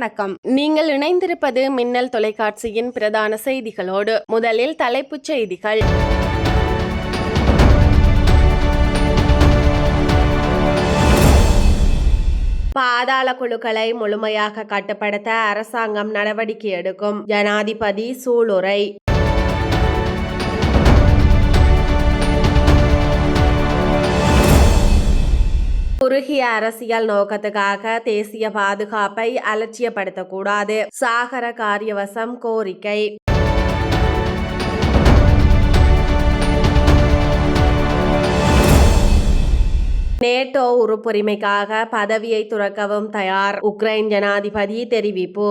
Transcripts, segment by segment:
வணக்கம். நீங்கள் இணைந்திருப்பது மின்னல் தொலைக்காட்சியின் பிரதான செய்திகளோடு முதலில் தலைப்புச் செய்திகள். பாதாள குழுக்களை முழுமையாக கட்டுப்படுத்த அரசாங்கம் நடவடிக்கை எடுக்கும். ஜனாதிபதி சூளுரை. குறுகிய அரசியல் நோக்கத்துக்காக தேசிய பாதுகாப்பை அலட்சியப்படுத்தக்கூடாது. சாகர காரியவசம் கோரிக்கை. நேட்டோ உறுப்புரிமைக்காக பதவியை துறக்கவும் தயார். உக்ரைன் ஜனாதிபதி தெரிவிப்பு.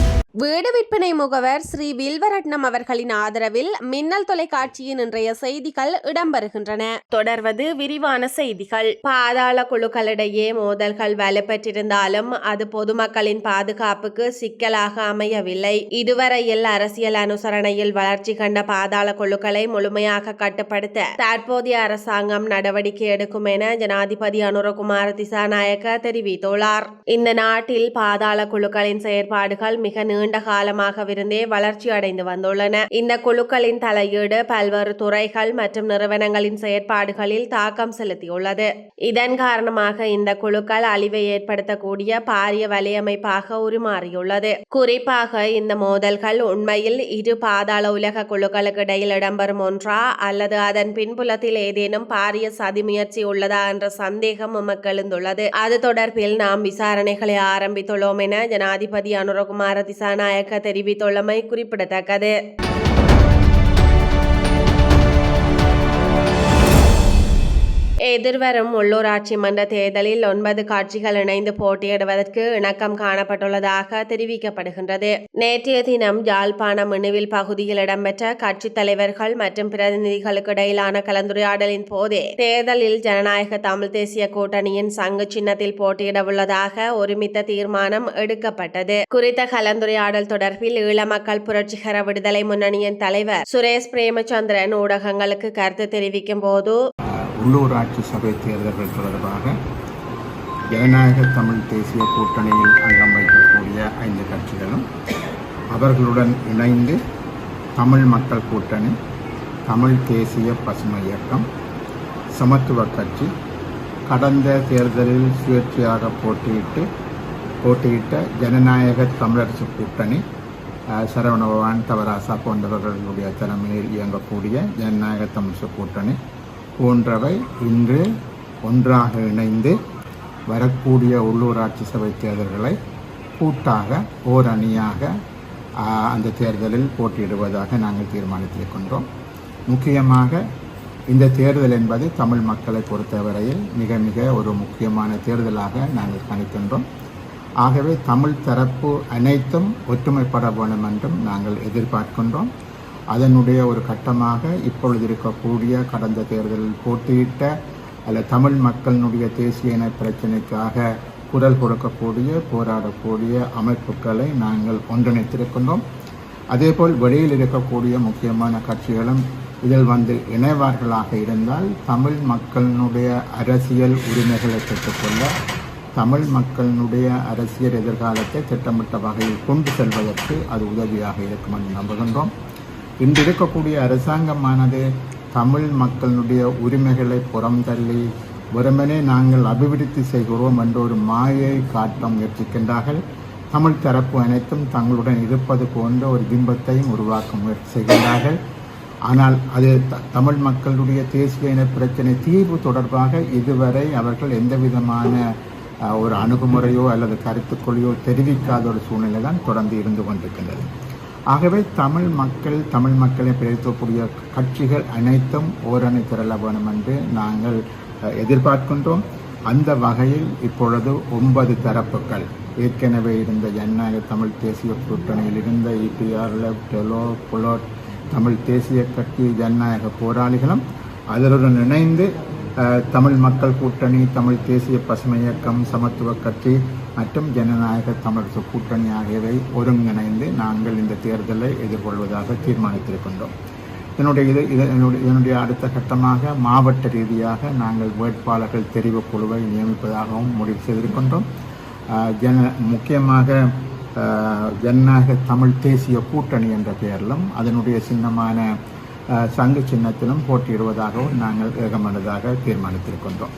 வீடு விற்பனை முகவர் ஸ்ரீ வில்வரட்னம் அவர்களின் ஆதரவில் மின்னல் தொலைக்காட்சியின் இன்றைய செய்திகள் இடம்பெறுகின்றன. தொடர்வது விரிவான செய்திகள். பாதாள குழுக்களிடையே மோதல்கள் வலுப்பெற்றிருந்தாலும் அது பொதுமக்களின் பாதுகாப்புக்கு சிக்கலாக அமையவில்லை. இதுவரையில் அரசியல் அனுசரணையில் வளர்ச்சி கண்ட பாதாள குழுக்களை முழுமையாக கட்டுப்படுத்த தற்போதைய அரசாங்கம் நடவடிக்கை எடுக்கும் என ஜனாதிபதி அனுரகுமார் திசாநாயக்க தெரிவித்துள்ளார். இந்த நாட்டில் பாதாள குழுக்களின் செயற்பாடுகள் மிக நீண்ட காலமாகவிருந்தே வளர்ச்சி அடைந்து வந்துள்ளன. இந்த குழுக்களின் தலையீடு பல்வேறு துறைகள் மற்றும் நிறுவனங்களின் செயற்பாடுகளில் தாக்கம் செலுத்தியுள்ளது. இதன் காரணமாக இந்த குழுக்கள் அழிவை ஏற்படுத்தக்கூடிய பாரிய வலையமைப்பாக உருமாறியுள்ளது. குறிப்பாக இந்த மோதல்கள் உண்மையில் இரு பாதாள உலக குழுக்களுக்கு இடையில் இடம்பெறும் ஒன்றா அல்லது அதன் பின்புலத்தில் ஏதேனும் பாரிய சதி முயற்சி உள்ளதா என்ற சந்தேகம் எமக்கு எழுந்துள்ளது. அது தொடர்பில் நாம் விசாரணைகளை ஆரம்பித்துள்ளோம் என ஜனாதிபதி அனுரகுமார கதாநாயக தெரிவித்துள்ளமை குறிப்பிடத்தக்கது. எதிர்வரும் உள்ளூராட்சி மன்ற தேர்தலில் ஒன்பது கட்சிகள் இணைந்து போட்டியிடுவதற்கு இணக்கம் காணப்பட்டுள்ளதாக தெரிவிக்கப்படுகின்றது. நேற்றைய தினம் யாழ்ப்பாணம் மினுவில் பகுதியில் இடம்பெற்ற கட்சித் தலைவர்கள் மற்றும் பிரதிநிதிகளுக்கு இடையிலான கலந்துரையாடலின் போதே தேர்தலில் ஜனநாயக தமிழ் தேசிய கூட்டணியின் சங்கு சின்னத்தில் போட்டியிட உள்ளதாக ஒருமித்த தீர்மானம் எடுக்கப்பட்டது. குறித்த கலந்துரையாடல் தொடர்பில் ஈழ மக்கள் புரட்சிகர விடுதலை முன்னணியின் தலைவர் சுரேஷ் பிரேமச்சந்திரன் ஊடகங்களுக்கு கருத்து தெரிவிக்கும் போது உள்ளூராட்சி சபை தேர்தல்கள் தொடர்பாக ஜனநாயக தமிழ் தேசிய கூட்டணியில் அங்கம் வகிக்கக்கூடிய ஐந்து கட்சிகளும் அவர்களுடன் இணைந்து தமிழ் மக்கள் கூட்டணி தமிழ் தேசிய பசுமை இயக்கம் சமத்துவ கட்சி கடந்த தேர்தலில் சுயேட்சையாக போட்டியிட்டு போட்டியிட்ட ஜனநாயக தமிழரசு கூட்டணி சரவண சரவணபவான் தவராசா போன்றவர்களுடைய தலைமையில் இயங்கக்கூடிய ஜனநாயக தமிழரசு கூட்டணி போன்றவை இன்று ஒன்றாக இணைந்து வரக்கூடிய உள்ளூராட்சி சபை தேர்தல்களை கூட்டாக ஓரணியாக அந்த தேர்தலில் போட்டியிடுவதாக நாங்கள் தீர்மானித்திருக்கின்றோம் முக்கியமாக இந்த தேர்தல் என்பது தமிழ் மக்களை பொறுத்தவரையில் மிக மிக ஒரு முக்கியமான தேர்தலாக நாங்கள் கணிக்கின்றோம். ஆகவே தமிழ் தரப்பு அனைத்தும் ஒற்றுமைப்பட வேண்டும் என்றும் நாங்கள் எதிர்பார்க்கின்றோம். அதனுடைய ஒரு கட்டமாக இப்பொழுது இருக்கக்கூடிய கடந்த தேர்தலில் போட்டியிட்ட அல்ல தமிழ் மக்களினுடைய தேசிய இன பிரச்சனைக்காக குரல் கொடுக்கக்கூடிய போராடக்கூடிய அமைப்புகளை நாங்கள் ஒன்றிணைத்திருக்கின்றோம். அதேபோல் வெளியில் இருக்கக்கூடிய முக்கியமான கட்சிகளும் இதில் வந்து இணைவார்களாக இருந்தால் தமிழ் மக்களினுடைய அரசியல் உரிமைகளை பெற்றுக்கொள்ள தமிழ் மக்களினுடைய அரசியல் எதிர்காலத்தை திட்டமிட்ட வகையில் கொண்டு செல்வதற்கு அது உதவியாக இருக்கும் என்று நம்புகின்றோம். இன்று இருக்கக்கூடிய அரசாங்கமானது தமிழ் மக்களினுடைய உரிமைகளை புறம் தள்ளி வெறுமனே நாங்கள் அபிவிருத்தி செய்கிறோம் என்ற ஒரு மாயை காட்ட முயற்சிக்கின்றார்கள். தமிழ் தரப்பு அனைத்தும் தங்களுடன் இருப்பது போன்ற ஒரு பிம்பத்தையும் உருவாக்க முயற்சி செய்கின்றார்கள். ஆனால் அது த- தமிழ் மக்களுடைய தேசிய இன பிரச்சனை தீர்வு தொடர்பாக இதுவரை அவர்கள் எந்த விதமான ஒரு அணுகுமுறையோ அல்லது கருத்துக்கொள்ளையோ தெரிவிக்காத ஒரு சூழ்நிலை தான் தொடர்ந்து இருந்து கொண்டிருக்கின்றது. ஆகவே தமிழ் மக்கள் தமிழ் மக்களை பிரதித்துவக்கூடிய கட்சிகள் அனைத்தும் ஓரணி திரள வேணும் என்று நாங்கள் எதிர்பார்க்கின்றோம். அந்த வகையில் இப்பொழுது ஒன்பது தரப்புகள் ஏற்கனவே இருந்த ஜனநாயக தமிழ் தேசிய கூட்டணியில் இருந்த இபிஆர்எல் டெலோ புலோட் தமிழ் தேசிய கட்சி ஜனநாயக போராளிகளும் அதனுடன் இணைந்து தமிழ் மக்கள் கூட்டணி தமிழ் தேசிய பசுமை இயக்கம் சமத்துவ கட்சி மற்றும் ஜனநாயக தமிழரசு கூட்டணி ஆகியவை ஒருங்கிணைந்து நாங்கள் இந்த தேர்தலை எதிர்கொள்வதாக தீர்மானித்திருக்கின்றோம். இதனுடைய இது இதனுடைய அடுத்த கட்டமாக மாவட்ட ரீதியாக நாங்கள் வேட்பாளர்கள் தெரிவு குழுவை நியமிப்பதாகவும் முடிவு செய்திருக்கின்றோம். ஜன முக்கியமாக ஜனநாயக தமிழ் தேசிய கூட்டணி என்ற பெயரிலும் அதனுடைய சின்னமான சங்கு சின்னத்திலும் போட்டியிடுவதாகவும் நாங்கள் ஏகமனதாக தீர்மானித்திருக்கின்றோம்.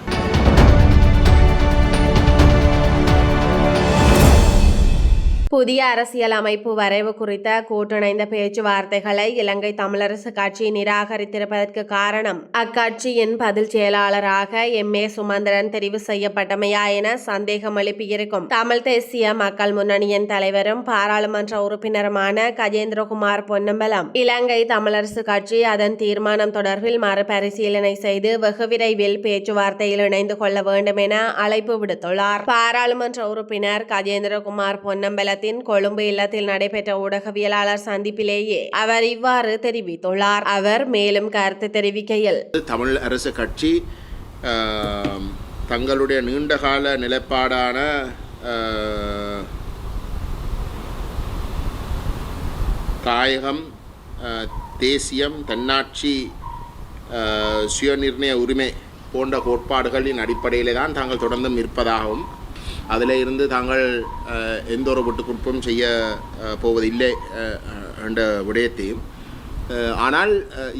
புதிய அரசியல் அமைப்பு வரைவு குறித்த கூட்டிணைந்த பேச்சுவார்த்தைகளை இலங்கை தமிழரசு கட்சி நிராகரித்திருப்பதற்கு காரணம் அக்கட்சியின் பதில் செயலாளராக எம். ஏ. சுமந்திரன் தெரிவு செய்யப்பட்டமையா என சந்தேகம் எழுப்பியிருக்கும். தமிழ் தேசிய மக்கள் முன்னணியின் தலைவரும் பாராளுமன்ற உறுப்பினருமான கஜேந்திரகுமார் பொன்னம்பலம் இலங்கை தமிழரசு கட்சி அதன் தீர்மானம் தொடர்பில் மறுபரிசீலனை செய்து வெகு விரைவில் பேச்சுவார்த்தையில் இணைந்து கொள்ள வேண்டும் என அழைப்பு விடுத்துள்ளார். பாராளுமன்ற உறுப்பினர் கஜேந்திரகுமார் பொன்னம்பலத்தின் கொழும்பு இல்லத்தில் நடைபெற்ற ஊடகவியலாளர் சந்திப்பிலேயே அவர் இவ்வாறு தெரிவித்துள்ளார். அவர் மேலும் கருத்து தெரிவிக்கையில் தமிழ் அரசு கட்சி தங்களுடைய நீண்டகால நிலைப்பாடான தாயகம் தேசியம் தன்னாட்சி சுயநிர்ணய உரிமை போன்ற கோட்பாடுகளின் அடிப்படையிலே தான் தாங்கள் தொடர்ந்தும் இருப்பதாகவும் அதில் இருந்து தாங்கள் எந்த ஒரு விட்டுக்குடுப்பும் செய்ய போவதில்லை என்ற விடயத்தையும். ஆனால்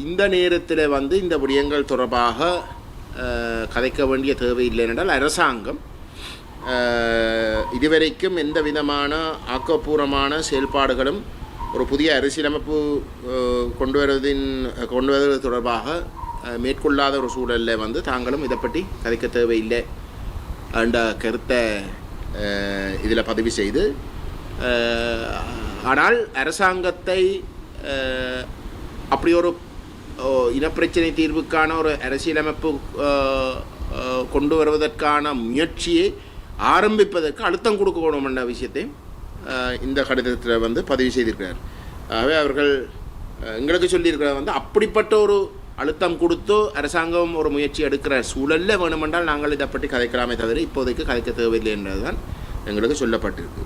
இந்த நேரத்தில் வந்து இந்த விடயங்கள் தொடர்பாக கதைக்க வேண்டிய தேவையில்லை என்றால் அரசாங்கம் இதுவரைக்கும் எந்த விதமான ஆக்கப்பூர்வமான செயல்பாடுகளும் ஒரு புதிய அரசியலமைப்பு கொண்டு வருவதின் கொண்டு வருவது தொடர்பாக மேற்கொள்ளாத ஒரு சூழலில் வந்து தாங்களும் இதை பற்றி கதைக்க தேவையில்லை. என்ற கருத்தை இதில் பதிவு செய்து ஆனால் அரசாங்கத்தை அப்படி ஒரு இனப்பிரச்சனை தீர்வுக்கான ஒரு அரசியலமைப்பு கொண்டு வருவதற்கான முயற்சியை ஆரம்பிப்பதற்கு அழுத்தம் கொடுக்கணும் என்ற விஷயத்தை இந்த கடிதத்தில் வந்து பதிவு செய்திருக்கிறார். ஆகவே அவர்கள் எங்களுக்கு சொல்லியிருக்கிறது வந்து அப்படிப்பட்ட ஒரு அழுத்தம் கொடுத்து அரசாங்கம் ஒரு முயற்சி எடுக்கிற சூழலில் வேணுமென்றால் நாங்கள் இதை பற்றி கதைக்கலாமே தவிர இப்போதைக்கு கதைக்க தேவையில்லை என்பதுதான் எங்களுக்கு சொல்லப்பட்டிருக்கு.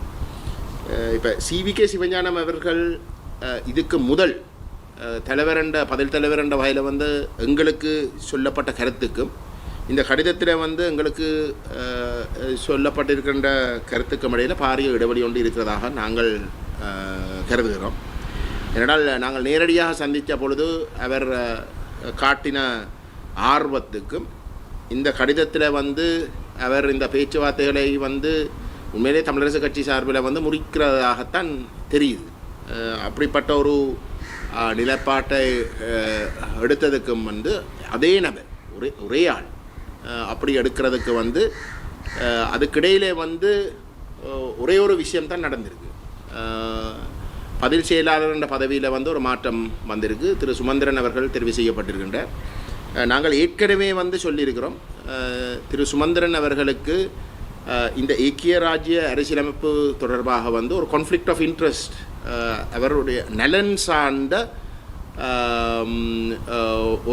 இப்போ சிவிகே சிவஞானம் அவர்கள் இதுக்கு முதல் தலைவரண்ட பதில் தலைவரண்ட வகையில் வந்து எங்களுக்கு சொல்லப்பட்ட கருத்துக்கும் இந்த கடிதத்தில் வந்து எங்களுக்கு சொல்லப்பட்டிருக்கின்ற கருத்துக்கும் இடையில் பாரிய இடைவெளி ஒன்று இருக்கிறதாக நாங்கள் கருதுகிறோம். ஏனால் நாங்கள் நேரடியாக சந்தித்த பொழுது அவர் காட்டின ஆர்வத்துக்கும் இந்த கடிதத்தில் வந்து அவர் இந்த பேச்சுவார்த்தைகளை வந்து உண்மையிலே தமிழரசு கட்சி சார்பில் வந்து முறிக்கிறதாகத்தான் தெரியுது. அப்படிப்பட்ட ஒரு நிலைப்பாட்டை எடுத்ததுக்கும் வந்து அதே நபர் ஒரே ஒரே ஆள் அப்படி எடுக்கிறதுக்கு வந்து அதுக்கிடையிலே வந்து ஒரே ஒரு விஷயம்தான் நடந்திருக்கு. பதில் செயலாளர் என்ற பதவியில் வந்து ஒரு மாற்றம் வந்திருக்கு. திரு சுமந்திரன் அவர்கள் தெரிவு செய்யப்பட்டிருக்கின்றார். நாங்கள் ஏற்கனவே வந்து சொல்லியிருக்கிறோம். திரு சுமந்திரன் அவர்களுக்கு இந்த ஐக்கிய ராஜ்ய அரசியலமைப்பு தொடர்பாக வந்து ஒரு கான்ஃப்ளிக்ட் ஆஃப் இன்ட்ரெஸ்ட் அவருடைய நலன் சார்ந்த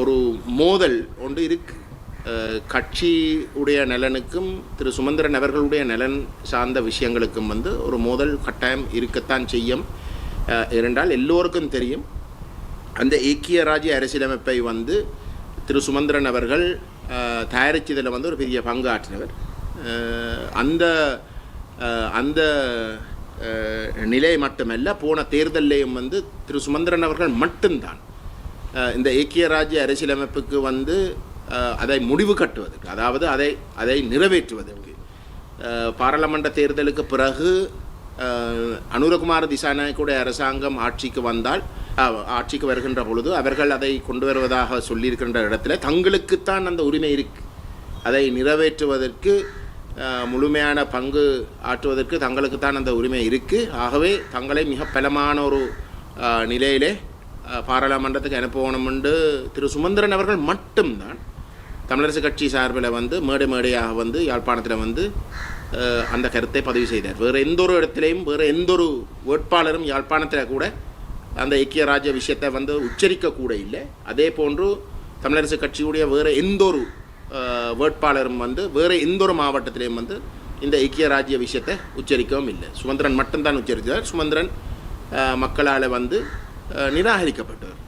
ஒரு மோதல் ஒன்று இருக்கு. கட்சியுடைய நலனுக்கும் திரு சுமந்திரன் அவர்களுடைய நலன் சார்ந்த விஷயங்களுக்கும் வந்து ஒரு மோதல் கட்டாயம் இருக்கத்தான் செய்யும். ஏனென்றால் எல்லோருக்கும் தெரியும் அந்த ஐக்கிய ராஜ்ய அரசியலமைப்பை வந்து திரு சுமந்திரன் அவர்கள் தயாரித்ததில் வந்து ஒரு பெரிய பங்கு ஆற்றினவர் அந்த அந்த நிலை மட்டுமல்ல போன தேர்தல்லையும் வந்து திரு சுமந்திரன் அவர்கள் மட்டும்தான் இந்த ஐக்கிய ராஜ்ய அரசியலமைப்புக்கு வந்து அதை முடிவு கட்டுவதற்கு அதாவது அதை அதை நிறைவேற்றுவதற்கு பாராளுமன்ற தேர்தலுக்கு பிறகு அனுரகுமார திசாநாயக்குடைய அரசாங்கம் ஆட்சிக்கு வந்தால் ஆட்சிக்கு வருகின்ற பொழுது அவர்கள் அதை கொண்டு வருவதாக சொல்லியிருக்கின்ற இடத்துல தங்களுக்குத்தான் அந்த உரிமை இருக்கு. அதை நிறைவேற்றுவதற்கு முழுமையான பங்கு ஆற்றுவதற்கு தங்களுக்குத்தான் அந்த உரிமை இருக்குது ஆகவே தங்களை மிக பலமான ஒரு நிலையிலே பாராளுமன்றத்துக்கு அனுப்பணுமென்று திரு சுமந்திரன் அவர்கள் மட்டும்தான் தமிழரசு கட்சி சார்பில் வந்து மேடை மேடையாக வந்து யாழ்ப்பாணத்தில் வந்து அந்த கருத்தை பதிவு செய்தார். வேறு எந்த ஒரு இடத்துலையும் வேறு எந்த ஒரு வேட்பாளரும் யாழ்ப்பாணத்தில் கூட அந்த ஐக்கிய ராஜ்ய விஷயத்தை வந்து உச்சரிக்க கூட இல்லை. அதே போன்று தமிழரசு கட்சியுடைய வேறு எந்த ஒரு வேட்பாளரும் வந்து வேறு எந்த ஒரு மாவட்டத்திலையும் வந்து இந்த ஐக்கிய ராஜ்ய விஷயத்தை உச்சரிக்கவும் இல்லை. சுமந்திரன் மட்டும்தான் உச்சரித்தார். சுமந்திரன் மக்களால் வந்து நிராகரிக்கப்பட்டார்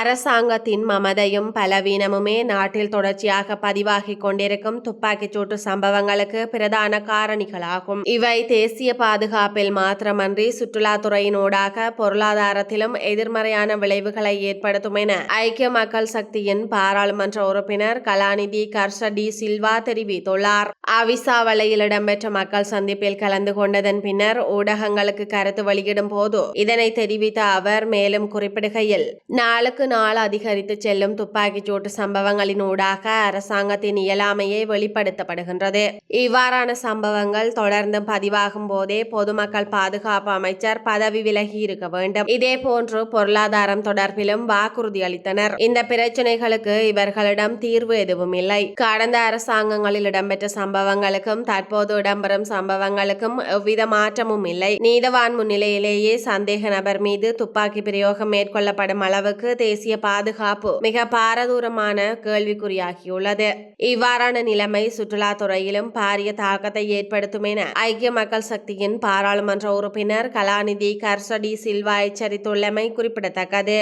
அரசாங்கத்தின் மமதையும் பலவீனமுமே நாட்டில் தொடர்ச்சியாக பதிவாகிக் கொண்டிருக்கும் துப்பாக்கிச்சூட்டு சம்பவங்களுக்கு பிரதான காரணிகளாகும். இவை தேசிய பாதுகாப்பில் மாத்திரமன்றி சுற்றுலாத்துறையினூடாக பொருளாதாரத்திலும் எதிர்மறையான விளைவுகளை ஏற்படுத்தும் என ஐக்கிய மக்கள் சக்தியின் பாராளுமன்ற உறுப்பினர் கலாநிதி கர்ஷ டி சில்வா தெரிவித்துள்ளார். அவிசாவளையில் இடம்பெற்ற மக்கள் சந்திப்பில் கலந்து கொண்டதன் பின்னர் ஊடகங்களுக்கு கருத்து வெளியிடும் போது இதனை தெரிவித்த அவர் மேலும் குறிப்பிடுகையில் நாளுக்கு நாள் அதிகரித்து செல்லும் துப்பாக்கிச்சூட்டு சம்பவங்களின் ஊடாக அரசாங்கத்தின் இயலாமையே வெளிப்படுத்தப்படுகின்றது. இவ்வாறான சம்பவங்கள் தொடர்ந்து பதிவாகும் போதே பொதுமக்கள் பாதுகாப்பு அமைச்சர் பதவி விலகி இருக்க வேண்டும். இதே போன்று பொருளாதாரம் தொடர்பிலும் வாக்குறுதி அளித்தனர். இந்த பிரச்சனைகளுக்கு இவர்களிடம் தீர்வு எதுவும் இல்லை. கடந்த அரசாங்கங்களில் இடம்பெற்ற சம்பவங்களுக்கும் தற்போது இடம்பெறும் சம்பவங்களுக்கும் எவ்வித மாற்றமும் இல்லை. நீதவான் முன்னிலையிலேயே சந்தேக நபர் மீது துப்பாக்கி பிரயோகம் மேற்கொள்ளப்படும் அளவுக்கு தேசிய தேசிய பாதுகாப்பு மிக பாரதூரமான கேள்விக்குறியாகியுள்ளது. இவ்வாறான நிலைமை சுற்றுலாத்துறையிலும் பாரிய தாக்கத்தை ஏற்படுத்தும் என ஐக்கிய மக்கள் சக்தியின் பாராளுமன்ற உறுப்பினர் கலாநிதி கர்சடி சில்வா எச்சரித்துள்ளமை குறிப்பிடத்தக்கது.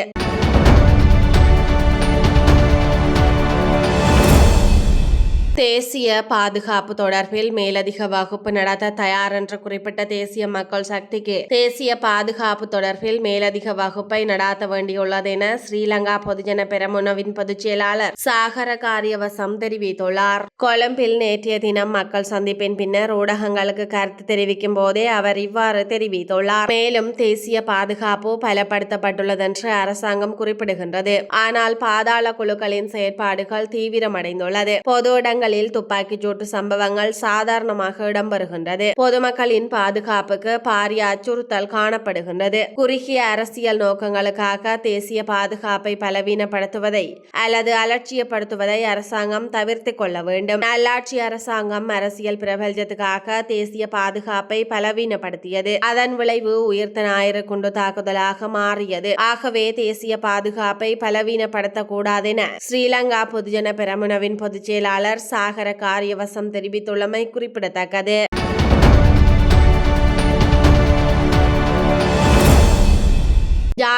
தேசிய பாதுகாப்பு தொடர்பில் மேலதிக வகுப்பு நடத்த தயார் என்று குறிப்பிட்ட தேசிய மக்கள் சக்திக்கு தேசிய பாதுகாப்பு தொடர்பில் மேலதிக வகுப்பை நடாத்த வேண்டியுள்ளது என ஸ்ரீலங்கா பொதுஜன பெரமுனவின் பொதுச் செயலாளர் சாகர காரியவசம் தெரிவித்துள்ளார். கொழும்பில் நேற்றைய தினம் மக்கள் சந்திப்பின் பின்னர் ஊடகங்களுக்கு கருத்து தெரிவிக்கும் போதே அவர் இவ்வாறு தெரிவித்துள்ளார். மேலும் தேசிய பாதுகாப்பு பலப்படுத்தப்பட்டுள்ளது என்று அரசாங்கம் குறிப்பிடுகின்றது. ஆனால் பாதாள குழுக்களின் செயற்பாடுகள் தீவிரமடைந்துள்ளது. பொது இடங்களில் துப்பாக்கிச்சூட்டு சம்பவங்கள் சாதாரணமாக இடம்பெறுகின்றது. பொதுமக்களின் பாதுகாப்புக்கு பாரிய அச்சுறுத்தல் காணப்படுகின்றது. குறுகிய அரசியல் நோக்கங்களுக்காக தேசிய பாதுகாப்பை பலவீனப்படுத்துவதை அல்லது அலட்சியப்படுத்துவதை அரசாங்கம் தவிர்த்துக் கொள்ள வேண்டும். நல்லாட்சி அரசாங்கம் அரசியல் பிரபல்யத்துக்காக தேசிய பாதுகாப்பை பலவீனப்படுத்தியது. அதன் விளைவு உயிர்த்த ஞாயிறு குண்டு தாக்குதலாக மாறியது. ஆகவே தேசிய பாதுகாப்பை பலவீனப்படுத்தக் கூடாதென ஸ்ரீலங்கா பொதுஜன பெரமுனவின் பொதுச் செயலாளர் சாகர காரியவசம் தெரிவித்துள்ளமை குறிப்பிடத்தக்கது.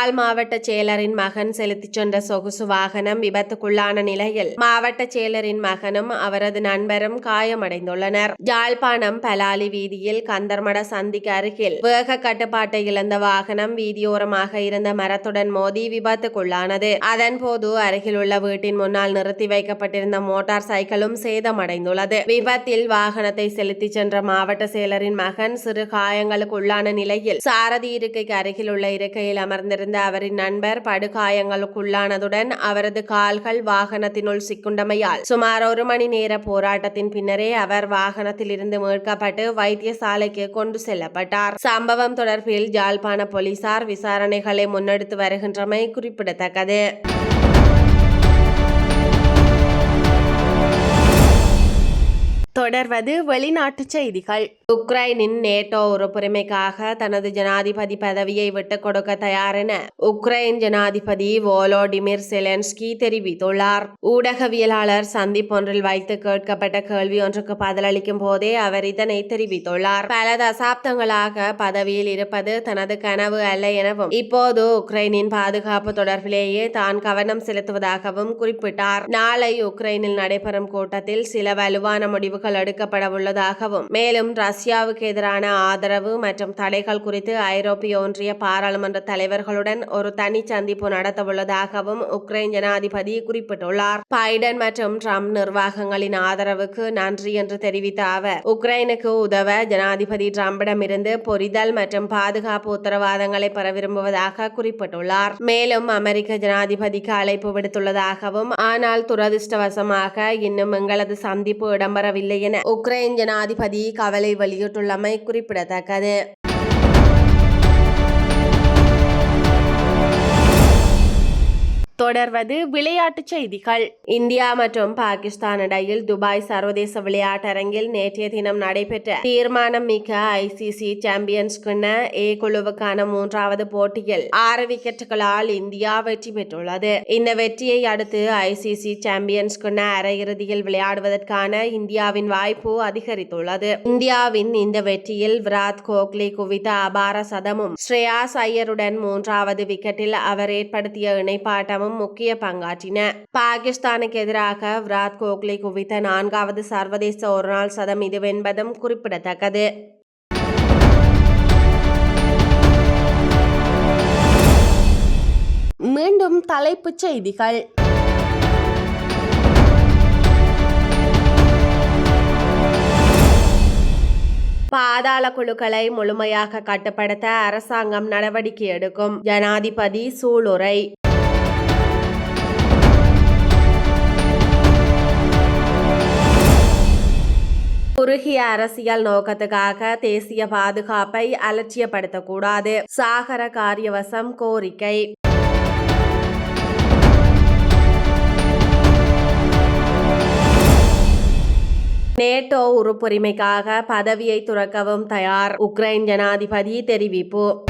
யாழ் மாவட்ட செயலரின் மகன் செலுத்திச் சென்ற சொகுசு வாகனம் விபத்துக்குள்ளான நிலையில் மாவட்ட செயலரின் மகனும் அவரது நண்பரும் காயமடைந்துள்ளனர். யாழ்ப்பாணம் பலாலி வீதியில் கந்தர்மட சந்திக்கு அருகில் வேக கட்டுப்பாட்டை இழந்த வாகனம் வீதியோரமாக இருந்த மரத்துடன் மோதி விபத்துக்குள்ளானது. அதன்போது அருகிலுள்ள வீட்டின் முன்னால் நிறுத்தி வைக்கப்பட்டிருந்த மோட்டார் சைக்கிளும் சேதமடைந்துள்ளது. விபத்தில் வாகனத்தை செலுத்திச் சென்ற மாவட்ட செயலரின் மகன் சிறு காயங்களுக்கு உள்ளான நிலையில் சாரதி இருக்கைக்கு அருகில் உள்ள இருக்கையில் அமர்ந்திருந்த அவரின் நண்பர் படுகாயங்களுக்குள்ளானதுடன் அவரது கால்கள் வாகனத்தினுள் சிக்குண்டமையால் சுமார் ஒரு மணி நேர போராட்டத்தின் பின்னரே அவர் வாகனத்தில் இருந்து மீட்கப்பட்டு வைத்தியசாலைக்கு கொண்டு செல்லப்பட்டார். சம்பவம் தொடர்பில் யாழ்ப்பாண போலீசார் விசாரணைகளை முன்னெடுத்து வருகின்றமை குறிப்பிடத்தக்கது. தொடர்வது வெளிநாட்டுச் செய்திகள். உக்ரைனின் நேட்டோ உறுப்புரிமைக்காக தனது ஜனாதிபதி பதவியை விட்டுக் கொடுக்க தயார் என உக்ரைன் ஜனாதிபதி வோலோடிமிர் செலன்ஸ்கி தெரிவித்துள்ளார். ஊடகவியலாளர் சந்திப்பொன்றில் வைத்து கேட்கப்பட்ட கேள்வி ஒன்றுக்கு பதிலளிக்கும் போதே அவர் இதனை தெரிவித்துள்ளார். பல தசாப்தங்களாக பதவியில் இருப்பது தனது கனவு அல்ல எனவும் இப்போது உக்ரைனின் பாதுகாப்பு தொடர்பிலேயே தான் கவனம் செலுத்துவதாகவும் குறிப்பிட்டார். நாளை உக்ரைனில் நடைபெறும் கூட்டத்தில் சில வலுவான முடிவுகள் எடுக்கப்பட உள்ளதாகவும் மேலும் ரஷ்யாவுக்கு எதிரான ஆதரவு மற்றும் தடைகள் குறித்து ஐரோப்பிய ஒன்றிய பாராளுமன்ற தலைவர்களுடன் ஒரு தனி சந்திப்பு நடத்தவுள்ளதாகவும் உக்ரைன் ஜனாதிபதி குறிப்பிட்டுள்ளார். பைடன் மற்றும் ட்ரம்ப் நிர்வாகங்களின் ஆதரவுக்கு நன்றி என்று தெரிவித்த அவர் உக்ரைனுக்கு உதவ ஜனாதிபதி ட்ரம்பிடமிருந்து பொரிதல் மற்றும் பாதுகாப்பு உத்தரவாதங்களை பெற விரும்புவதாக குறிப்பிட்டுள்ளார். மேலும் அமெரிக்க ஜனாதிபதிக்கு அழைப்பு விடுத்துள்ளதாகவும் ஆனால் துரதிர்ஷ்டவசமாக இன்னும் எங்களது சந்திப்பு இடம்பெறவில்லை என உக்ரைன் ஜனாதிபதி கவலை வெளியிட்டுள்ளமை குறிப்பிடத்தக்கது. தொடர்வது விளையாட்டுச் செய்திகள். இந்தியா மற்றும் பாகிஸ்தான் இடையில் துபாய் சர்வதேச விளையாட்டரங்கில் நேற்றைய தினம் நடைபெற்ற தீர்மானம் மிக்க ஐசிசி சாம்பியன்ஸ் கிண்ண ஏ குழுவுக்கான மூன்றாவது போட்டியில் ஆறு விக்கெட்டுகளால் இந்தியா வெற்றி பெற்றுள்ளது. இந்த வெற்றியை அடுத்து ஐசிசி சாம்பியன்ஸ் கிண்ண அரையிறுதியில் விளையாடுவதற்கான இந்தியாவின் வாய்ப்பு அதிகரித்துள்ளது. இந்தியாவின் இந்த வெற்றியில் விராட் கோஹ்லி குவித்த அபார சதமும் ஸ்ரேயாஸ் ஐயருடன் மூன்றாவது விக்கெட்டில் அவர் ஏற்படுத்திய இணைப்பாட்டமும் முக்கிய பங்காற்றின பாகிஸ்தானுக்கு எதிராக விராட் கோஹ்லி குவித்த நான்காவது சர்வதேச ஒருநாள் சதம் இதுவென்பதும் குறிப்பிடத்தக்கது. மீண்டும் தலைப்புச் செய்திகள். பாதாள குழுக்களை முழுமையாக கட்டுப்படுத்த அரசாங்கம் நடவடிக்கை எடுக்கும். ஜனாதிபதி சூளுரை. குறுகிய அரசியல் நோக்கத்துக்காக தேசிய பாதுகாப்பை அலட்சியப்படுத்தக்கூடாது. சாகர காரியவசம் கோரிக்கை. நேட்டோ உறுப்புரிமைக்காக பதவியை துறக்கவும் தயார். உக்ரைன் ஜனாதிபதி தெரிவிப்பு.